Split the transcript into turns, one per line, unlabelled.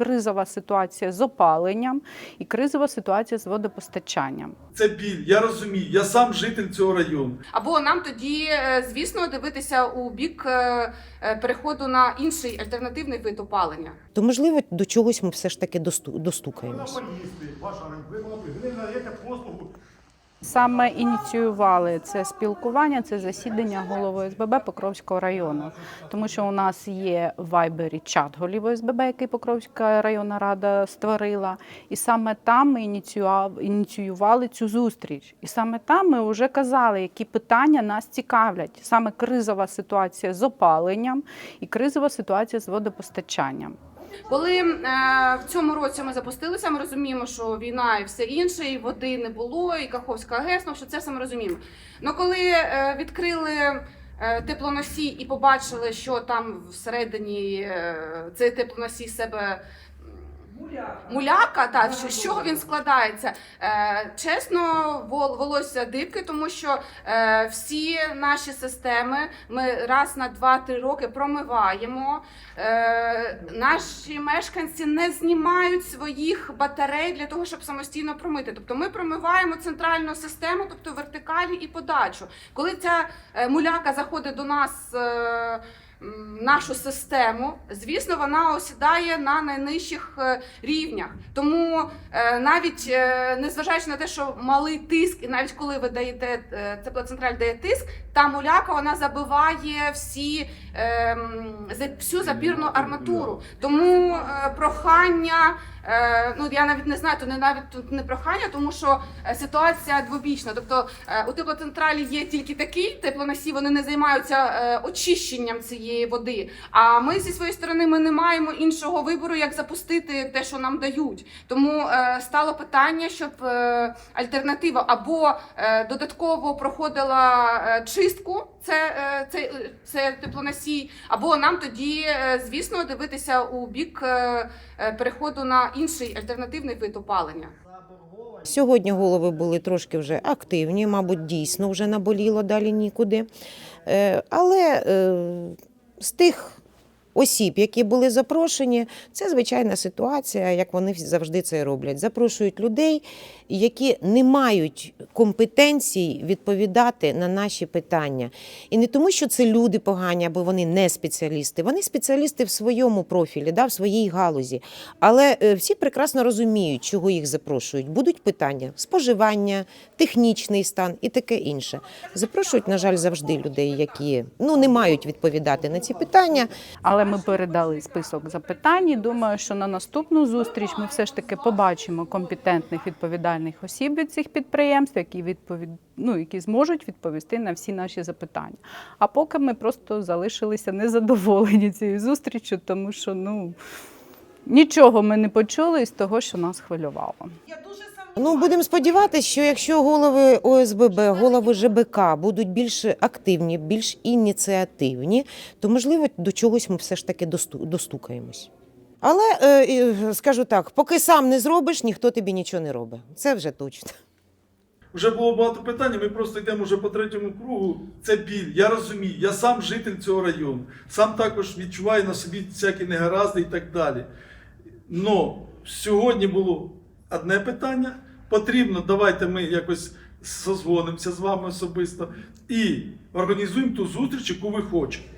кризова ситуація з опаленням і кризова ситуація з водопостачанням.
Це біль, я розумію. Я сам житель цього району.
Або нам тоді, е, звісно, дивитися у бік е, е, переходу на інший альтернативний вид опалення.
То можливо до чогось ми все ж таки досту- достукаємось.
Монополісти, ваша ви ви не надаєте послугу.
Саме ініціювали це спілкування, це засідання голови СББ Покровського району, тому що у нас є в Вайбері чат голів ОСББ, який Покровська районна рада створила, і саме там ми ініціювали цю зустріч. І саме там ми вже казали, які питання нас цікавлять. Саме кризова ситуація з опаленням і кризова ситуація з водопостачанням.
Коли е, в цьому році ми запустилися, ми розуміємо, що війна і все інше, і води не було, і Каховська ГЕС, ну що це все ми розуміємо. Ну коли е, відкрили е, теплоносій і побачили, що там всередині е, цей теплоносій себе. Муляка, так, що, з чого він складається? Е, чесно, вол- волосся дибки, тому що е, всі наші системи ми раз на 2-3 роки промиваємо. Е, наші мешканці не знімають своїх батарей для того, щоб самостійно промити. Тобто ми промиваємо центральну систему, тобто вертикалі і подачу. Коли ця е, муляка заходить до нас. Е, Нашу систему, звісно, вона осідає на найнижчих е, рівнях. Тому е, навіть е, незважаючи на те, що малий тиск, і навіть коли ви даєте теплоцентраль дає тиск, та муляка вона забиває всі ем, всю запірну арматуру. Тому прохання. Ну я навіть не знаю, то не навіть тут не прохання, тому що ситуація двобічна. Тобто у теплоцентралі є тільки такий теплоносій, вони не займаються очищенням цієї води. А ми зі своєї сторони ми не маємо іншого вибору, як запустити те, що нам дають. Тому е, стало питання, щоб е, альтернатива або е, додатково проходила чистку. Це, це, це теплоносій, або нам тоді, звісно, дивитися у бік переходу на інший альтернативний вид опалення.
Сьогодні голови були трошки вже активні, мабуть, дійсно вже наболіло далі нікуди. Але з тих осіб, які були запрошені, це звичайна ситуація, як вони завжди це роблять. Запрошують людей, які не мають компетенцій відповідати на наші питання. І не тому, що це люди погані, або вони не спеціалісти. Вони спеціалісти в своєму профілі, да, в своїй галузі. Але е, всі прекрасно розуміють, чого їх запрошують. Будуть питання споживання, технічний стан і таке інше. Запрошують, на жаль, завжди людей, які ну не мають відповідати на ці питання.
Але ми передали список запитань. і Думаю, що на наступну зустріч ми все ж таки побачимо компетентних відповідальних осіб від цих підприємств, які відповід... ну, які зможуть відповісти на всі наші запитання. А поки ми просто залишилися незадоволені цією зустрічю, тому що ну нічого ми не почули з того, що нас хвилювало.
Ну, будемо сподіватися, що якщо голови ОСББ, голови ЖБК будуть більш активні, більш ініціативні, то можливо до чогось ми все ж таки достукаємось. Але е, скажу так, поки сам не зробиш, ніхто тобі нічого не робить. Це вже точно.
Вже було багато питань, ми просто йдемо вже по третьому кругу. Це біль, я розумію. Я сам житель цього району. Сам також відчуваю на собі всякі негаразди і так далі. Но сьогодні було одне питання. Потрібно, давайте ми якось созвонимося з вами особисто і організуємо ту зустріч, яку ви хочете.